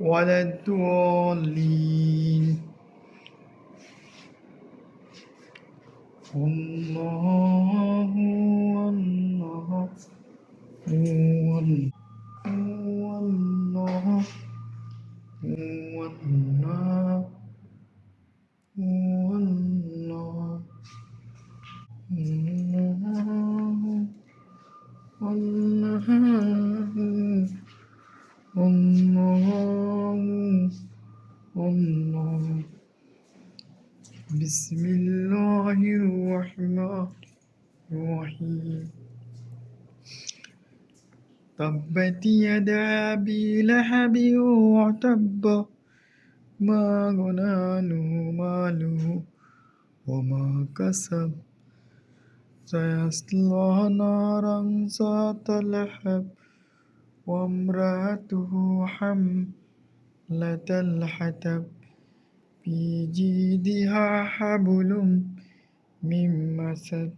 ولا الضالين الله الله الله الله الله الله الله بسم الله الرحمن الرحيم. تبت يدا أبي لهب وتب ما أغنى عنه ماله وما كسب. سيصلى نارا ذات لهب وامرأته حملة الحطب في جيدها حبل من مسد